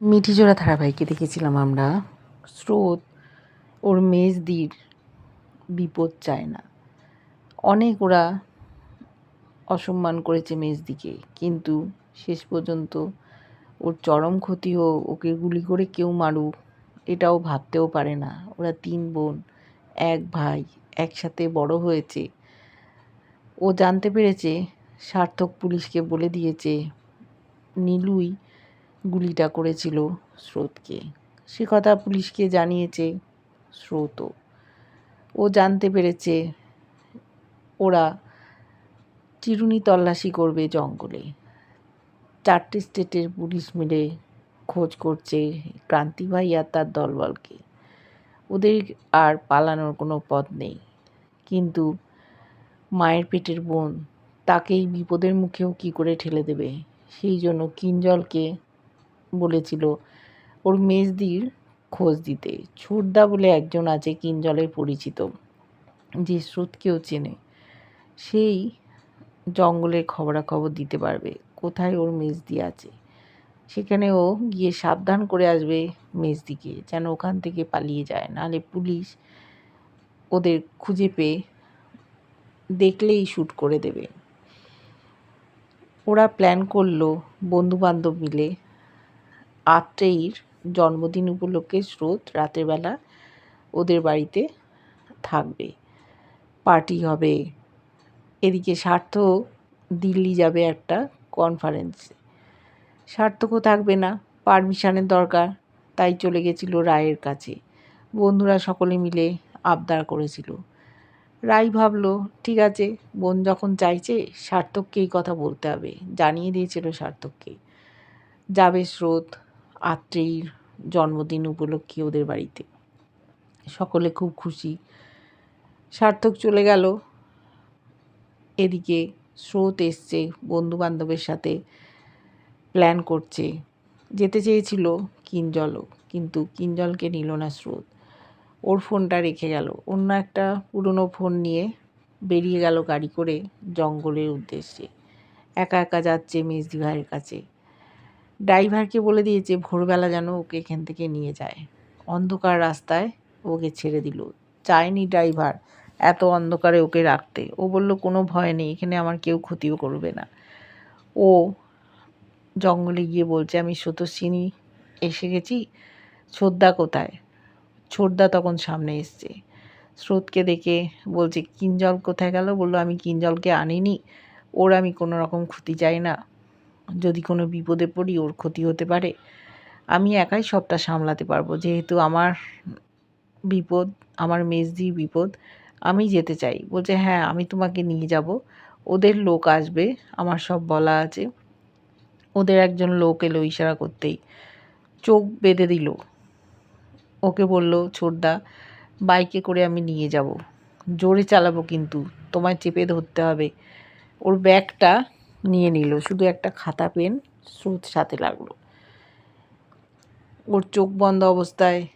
মিঠিজোড়া ধারাবাহিকে দেখেছিলাম আমরা। স্রোত, ওর মেজদির বিপদ চায় না। অনেক ওরা অসম্মান করেছে মেজদিকে, কিন্তু শেষ পর্যন্ত ওর চরম ক্ষতি হোক, ওকে গুলি করে কেউ মারুক, এটাও ভাবতেও পারে না। ওরা তিন বোন, এক ভাই, একসাথে বড় হয়েছে। ও জানতে পেরেছে সার্থক পুলিশকে বলে দিয়েছে, নীলুই গুলিটা করেছিল স্রোতকে। সে কথা পুলিশকে জানিয়েছে স্রোতও। ও জানতে পেরেছে ওরা চিরুনি তল্লাশি করবে জঙ্গলে। চারটে স্টেটের পুলিশ মিলে খোঁজ করছে ক্রান্তি ভাই আর তার দলবলকে। ওদের আর পালানোর কোনো পথ নেই। কিন্তু মায়ের পেটের বোন তাকেই বিপদের মুখেও কি করে ঠেলে দেবে? সেই জন্য কিঞ্জলকে বলেছিল, ওর মেজদির খোঁজ দিতে। ছোটদা বলে একজন আছে কিঞ্জলের পরিচিত, যে স্রোতকেও চেনে। সেই জঙ্গলের খবরাখবর দিতে পারবে। কোথায় ওর মেজদি আছে? সেখানে ও গিয়ে সাবধান করে আসবে মেজদিকে, যেন ওখান থেকে পালিয়ে যায়। নাহলে পুলিশ ওদের খুঁজে পেয়ে দেখলেই শ্যুট করে দেবে। ওরা প্ল্যান করল, বন্ধুবান্ধব মিলে আত্রেয়ীর জন্মদিন উপলক্ষে স্রোত রাতের বেলা ওদের বাড়িতে থাকবে। পার্টি হবে। এদিকে স্বার্থ দিল্লি যাবে একটা কনফারেন্সে। সার্থকও থাকবে না, পারমিশনের দরকার, তাই চলে গেছিল রায়ের কাছে। বন্ধুরা সকলে মিলে আবদার করেছিল। রাই ভাবলো, ঠিক আছে, বোন যখন চাইছে, সার্থককেই কথা বলতে হবে। জানিয়ে দিয়েছিল সার্থককে। যাবে স্রোত আত্রেয়ীর জন্মদিন উপলক্ষে ওদের বাড়িতে। সকলে খুব খুশি। সার্থক চলে গেল। এদিকে স্রোত এসছে বন্ধু বান্ধবের সাথে প্ল্যান করছে। যেতে চেয়েছিল কিঞ্জলও, কিন্তু কিঞ্জলকে নিল না স্রোত। ওর ফোনটা রেখে গেল। অন্য একটা পুরনো ফোন নিয়ে বেরিয়ে গেল গাড়ি করে জঙ্গলের উদ্দেশ্যে। একা একা যাচ্ছে মেজদি ভাইয়ের কাছে। ড্রাইভারকে বলে দিয়েছে ভোরবেলা যেন ওকে এখান থেকে নিয়ে যায়। অন্ধকার রাস্তায় ওকে ছেড়ে দিল। চায়নি ড্রাইভার, এত অন্ধকারে ওকে রাখতে। ও বলল, কোনো ভয় নেই, এখানে আমার কেউ ক্ষতিও করবে না। ও জঙ্গলে গিয়ে বলছে, আমি স্রোতস্বিনী এসে গেছি ছোদ্দা কোথায়? ছোটদা তখন সামনে এসছে। স্রোতকে দেখে বলছে, কিঞ্জল কোথায় গেল? বলল, আমি কিঞ্জলকে আনিনি, ওর আমি কোনো রকম ক্ষতি চাই না। যদি কোনো বিপদে পড়ি ওর ক্ষতি হতে পারে, আমি একাই সবটা সামলাতে পারব। যেহেতু আমার বিপদ, আমার মেজদির বিপদ, আমি যেতে চাই। বলছে হ্যাঁ আমি তোমাকে নিয়ে যাব। ওদের লোক আসবে, আমার সব বলা আছে। ওদের একজন লোক এলো ইশারা করতেই। চোখ বেঁধে দিল। ওকে বলল, ছোটদা, বাইকে করে আমি নিয়ে যাব। জোরে চালাবো কিন্তু, তোমায় চেপে ধরতে হবে। ওর ব্যাগটা নিয়ে নিল। শুধু একটা খাতা, পেন, স্রোত সাথে লাগল। ওর চোখ বন্ধ অবস্থায়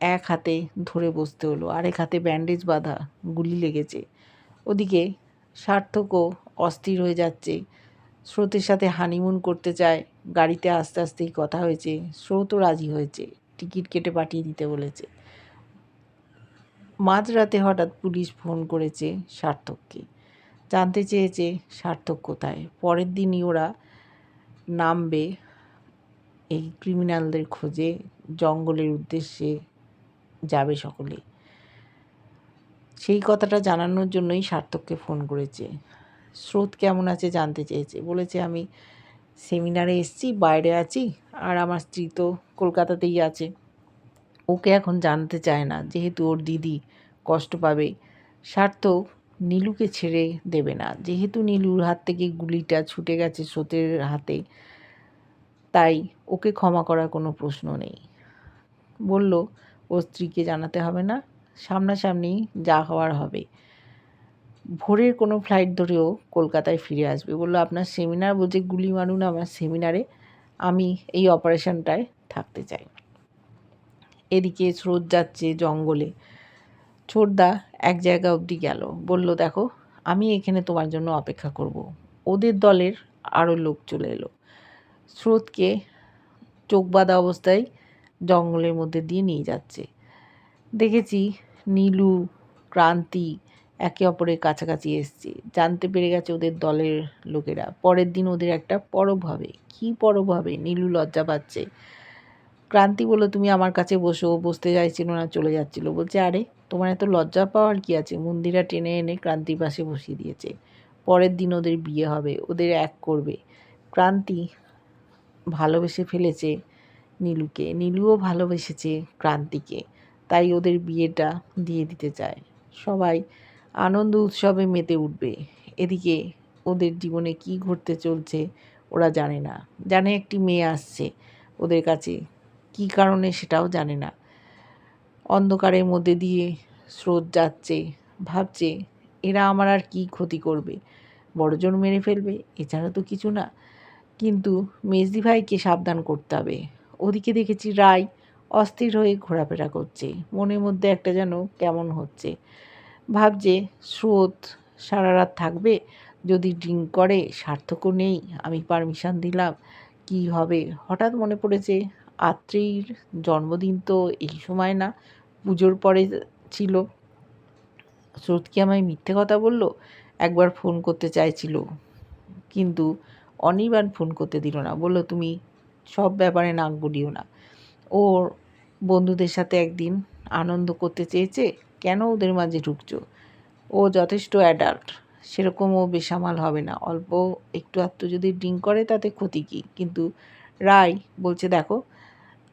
এক হাতে ধরে বসতে হলো, আরেক হাতে ব্যান্ডেজ বাঁধা গুলি লেগেছে। ওদিকে সার্থকও অস্থির হয়ে যাচ্ছে। স্রোতের সাথে হানিমুন করতে চায়, গাড়িতে আস্তে আস্তেই কথা হয়েছে, স্রোতও রাজি হয়েছে, টিকিট কেটে পাঠিয়ে দিতে বলেছে। মাঝরাতে হঠাৎ পুলিশ ফোন করেছে সার্থককে। জানতে চেয়েছে সার্থক কোথায়। পরের দিনই ওরা নামবে এই ক্রিমিনালদের খোঁজে, জঙ্গলের উদ্দেশ্যে যাবে সকলে। সেই কথাটা জানানোর জন্যই সার্থককে ফোন করেছে। স্রোত কেমন আছে জানতে চেয়েছে। বলেছে, আমি সেমিনারে এসছি, বাইরে আছি, আর আমার স্ত্রী তো কলকাতাতেই আছে। ওকে এখন জানতে চায় না, যেহেতু ওর দিদি কষ্ট পাবে। সার্থক নীলুকে ছেড়ে দেবে না। যেহেতু নীলুর হাত থেকে গুলিটা ছুটে গেছে স্রোতের হাতে, তাই ওকে ক্ষমা করার কোনো প্রশ্ন নেই। বলল, ওর স্ত্রীকে জানাতে হবে না, সামনাসামনি যা হওয়ার হবে। ভোরের কোনো ফ্লাইট ধরেও কলকাতায় ফিরে আসবে। বলল, আপনার সেমিনার বলছে গুলি মারুন আমার সেমিনারে, আমি এই অপারেশনটায় থাকতে চাই। এদিকে স্রোত যাচ্ছে জঙ্গলে। ছোটদা এক জায়গা অবধি গেল। বলল, দেখো, আমি এখানে তোমার জন্য অপেক্ষা করব। ওদের দলের আরও লোক চলে এলো। স্রোতকে চোখ বাঁধা অবস্থায় জঙ্গলের মধ্যে দিয়ে নিয়ে যাচ্ছে। দেখেছি নীলু, ক্রান্তি একে অপরের কাছাকাছি এসছে। জানতে পেরে গেছে ওদের দলের লোকেরা। পরের দিন ওদের একটা পরব হবে। কী পরব হবে? নীলু লজ্জা পাচ্ছে। ক্রান্তি বলল, তুমি আমার কাছে বসো, বসতে চাইছিল না, চলে যাচ্ছিল। বলছে, আরে, তোমার এত লজ্জা পাওয়ার কি আছে? মন্দিরা টেনে এনে ক্রান্তির পাশে বসিয়ে দিয়েছে। পরের দিন ওদের বিয়ে হবে, ওদের এক করবে। ক্রান্তি ভালোবেসে ফেলেছে নীলুকে। নীলুও ভালোবেসেছে ক্রান্তিকে। তাই ওদের বিয়েটা দিয়ে দিতে চায়। সবাই আনন্দ উৎসবে মেতে উঠবে। এদিকে ওদের জীবনে কি ঘটতে চলছে, ওরা জানে না। জানে একটি মেয়ে আসছে ওদের কাছে। কি কারণে সেটাও জানে না। অন্ধকারের মধ্যে দিয়ে স্রোত যাচ্ছে, ভাবছে, এরা আমার আর কি ক্ষতি করবে? বড়জন মেরে ফেলবে এছাড়া তো কিছু না। কিন্তু মেজদি ভাইকে সাবধান করতে হবে। ওদিকে দেখেছি রায় অস্থির হয়ে ঘোরাফেরা করছে। মনের মধ্যে একটা যেন কেমন হচ্ছে। ভাবছে, স্রোত সারা রাত থাকবে? যদি ড্রিঙ্ক করে সার্থকও নেই। আমি পারমিশন দিলাম। কি হবে? হঠাৎ মনে পড়েছে আত্রেয়ীর জন্মদিন তো এই সময় না, পুজোর পরে ছিল। স্রোত কি আমায় মিথ্যে কথা বলল? একবার ফোন করতে চাইছিল, কিন্তু অনির্বাণ ফোন করতে দিল না। বলল, তুমি সব ব্যাপারে নাক গলিও না। ওর বন্ধুদের সাথে একদিন আনন্দ করতে চেয়েছে, কেন ওদের মাঝে ঢুকছো? ও যথেষ্ট অ্যাডাল্ট সেরকম ও বেসামাল হবে না। অল্প একটু আধটু যদি ড্রিঙ্ক করে, তাতে ক্ষতি কী? কিন্তু রায় বলছে, দেখো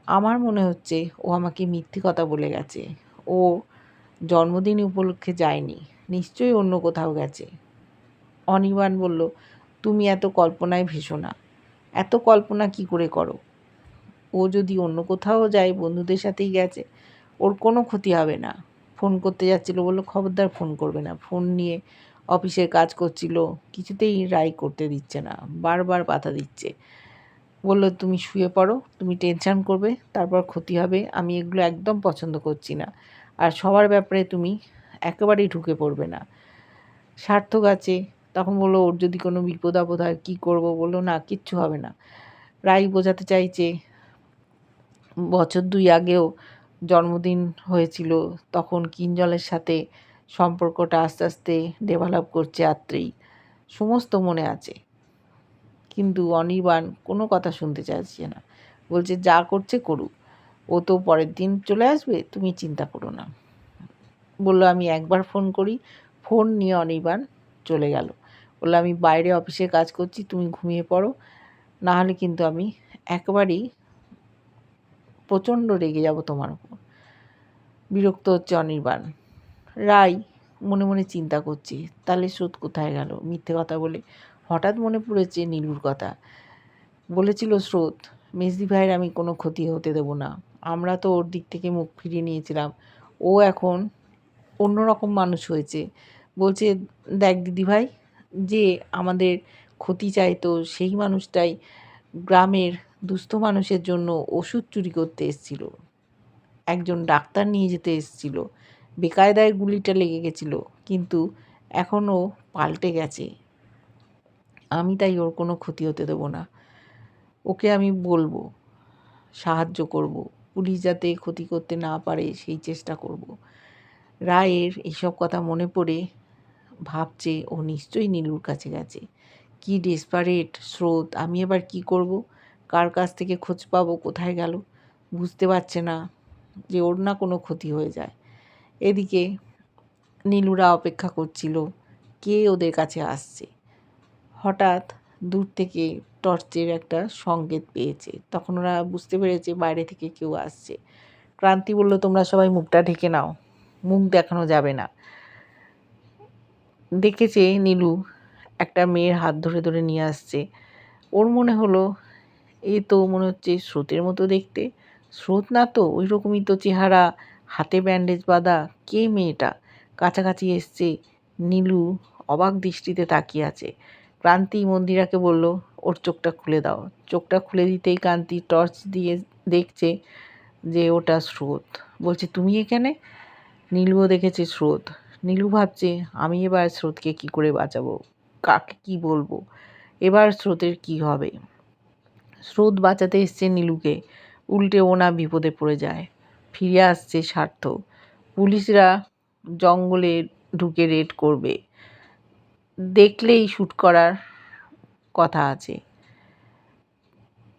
আমার মনে হচ্ছে ও আমাকে মিথ্যে কথা বলে গেছে। ও জন্মদিন উপলক্ষে যায়নি, নিশ্চয়ই অন্য কোথাও গেছে। অনির্বাণ বলল, তুমি এত কল্পনায় ভেসো না। এত কল্পনা কি করে করো? ও যদি অন্য কোথাও যায়, বন্ধুদের সাথেই গেছে, ওর কোনো ক্ষতি হবে না। ফোন করতে যাচ্ছিল বলল, খবরদার ফোন করবে না। ফোন নিয়ে অফিসের কাজ করছিল, কিছুতেই রায় করতে দিচ্ছে না। বারবার বাধা দিচ্ছে। বলল, তুমি শুয়ে পড়ো, তুমি টেনশান করবে, তারপর ক্ষতি হবে। আমি এগুলো একদম পছন্দ করছি না। আর সবার ব্যাপারে তুমি একেবারেই ঢুকে পড়বে না। সার্থক আছে। তখন বলল, ওর যদি কোনো বিপদ আপদ হয়, কী করব? বলল, না, কিচ্ছু হবে না। রায় বোঝাতে চাইছে, বছর দুই আগেও জন্মদিন হয়েছিল, তখন কিঞ্জলের সাথে সম্পর্কটা আস্তে আস্তে ডেভেলপ করছে আত্রেই। সমস্ত মনে আছে। কিন্তু অনির্বাণ কোনো কথা শুনতে চাইছে না। বলছে, যা করছে করুক। ও তো পরের দিন চলে আসবে, তুমি চিন্তা করো না। বলল, আমি একবার ফোন করি। ফোন নিয়ে অনির্বাণ চলে গেল। বলল, আমি বাইরে অফিসে কাজ করছি, তুমি ঘুমিয়ে পড়ো। না হলে কিন্তু আমি একেবারেই প্রচণ্ড রেগে যাব তোমার উপর। বিরক্ত হচ্ছে অনির্বাণ। রাই, মনে মনে চিন্তা করছে। তাহলে স্রোত কোথায় গেল? মিথ্যে কথা বলে হঠাৎ মনে পড়েছে নীলুর কথা। বলেছিল, স্রোত, মেজদি ভাইয়ের আমি কোনো ক্ষতি হতে দেবো না। আমরা তো ওর দিক থেকে মুখ ফিরিয়ে নিয়েছিলাম। ও এখন অন্যরকম মানুষ হয়েছে। বলছে, দেখ দিদিভাই যে আমাদের ক্ষতি চাইতো সেই মানুষটাই গ্রামের দুস্থ মানুষের জন্য ওষুধ চুরি করতে এসেছিল। একজন ডাক্তার নিয়ে যেতে এসেছিল। বেকায়দায় গুলিটা লেগে গেছিল, কিন্তু এখনও পাল্টে গেছে। আমি তাই ওর কোনো ক্ষতি হতে দেবো না। ওকে আমি বলব, সাহায্য করব, পুলিশ যাতে ক্ষতি করতে না পারে সেই চেষ্টা করব। রায়ের এইসব কথা মনে পড়ে ভাবছে, ও নিশ্চয়ই নীলুর কাছে গেছে। কি ডেসপারেট স্রোত, আমি এবার কি করব? কার কাছ থেকে খোঁজ পাবো? কোথায় গেল? বুঝতে পারছে না যে ওর না কোনো ক্ষতি হয়ে যায়। এদিকে নীলুরা অপেক্ষা করছিল, কে ওদের কাছে আসছে? হঠাৎ দূর থেকে টর্চের একটা সংকেত পেয়েছে। তখন ওরা বুঝতে পেরেছে বাইরে থেকে কেউ আসছে। ক্রান্তি বলল, তোমরা সবাই মুখটা ঢেকে নাও। মুখ দেখানো যাবে না। দেখেছে নীলু একটা মেয়ের হাত ধরে ধরে নিয়ে আসছে। ওর মনে হলো, এ তো মনে হচ্ছে স্রোতের মতো দেখতে। স্রোত না তো ওই রকমই তো চেহারা। হাতে ব্যান্ডেজ বাঁধা। কে মেয়েটা? কাছাকাছি এসছে নীলু, অবাক দৃষ্টিতে তাকিয়ে আছে। ক্রান্তি মন্দিরাকে বলল, ওর চোখটা খুলে দাও। চোখটা খুলে দিতেই কান্তি টর্চ দিয়ে দেখছে যে ওটা স্রোত। বলছে, তুমি এখানে? নীলুও দেখেছে স্রোত। নীলু ভাবছে, আমি এবার স্রোতকে কি করে বাঁচাবো? কাকে কি বলব? এবার স্রোতের কি হবে? স্রোত বাঁচাতে এসছে নীলুকে। উল্টে ওনা বিপদে পড়ে যায়। ফিরে আসছে স্বার্থ। পুলিশরা জঙ্গলে ঢুকে রেড করবে। দেখলেই শ্যুট করার কথা আছে।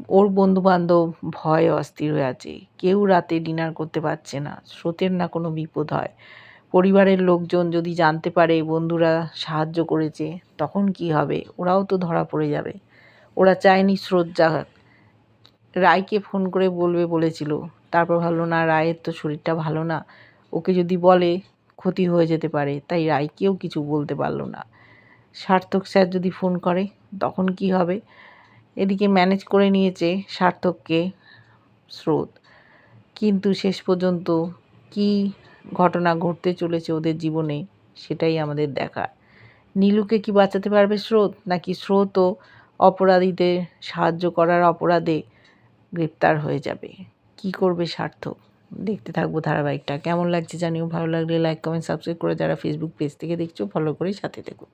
ওর বন্ধু বান্ধব ভয়ে অস্থির হয়ে আছে। কেউ রাতে ডিনার করতে পারছে না। স্রোতের না কোনো বিপদ হয়। পরিবারের লোকজন যদি জানতে পারে বন্ধুরা সাহায্য করেছে, তখন কি হবে? ওরাও তো ধরা পড়ে যাবে। ওরা চায়নি স্রোত যাক। রায়কে ফোন করে বলবে বলেছিল। তারপর ভাবলো, না, রায়ের তো শরীরটা ভালো না। ওকে যদি বলে, ক্ষতি হয়ে যেতে পারে। তাই রায়কেও কিছু বলতে পারল না। সার্থক স্যার যদি ফোন করে, তখন কি হবে? এদিকে ম্যানেজ করে নিয়েছে সার্থককে স্রোত। কিন্তু শেষ পর্যন্ত কি ঘটনা ঘটতে চলেছে ওদের জীবনে, সেটাই আমাদের দেখার। নীলুকে কি বাঁচাতে পারবে স্রোত, নাকি স্রোতও অপরাধীদের সাহায্য করার অপরাধে গ্রেপ্তার হয়ে যাবে? কি করবে সার্থক? দেখতে থাকব ধারাবাহিকটা। কেমন লাগছে জানিও? ভালো লাগলে লাইক কমেন্ট সাবস্ক্রাইব করে যারা ফেসবুক পেজ থেকে দেখছ ফলো করে সাথে থেকো।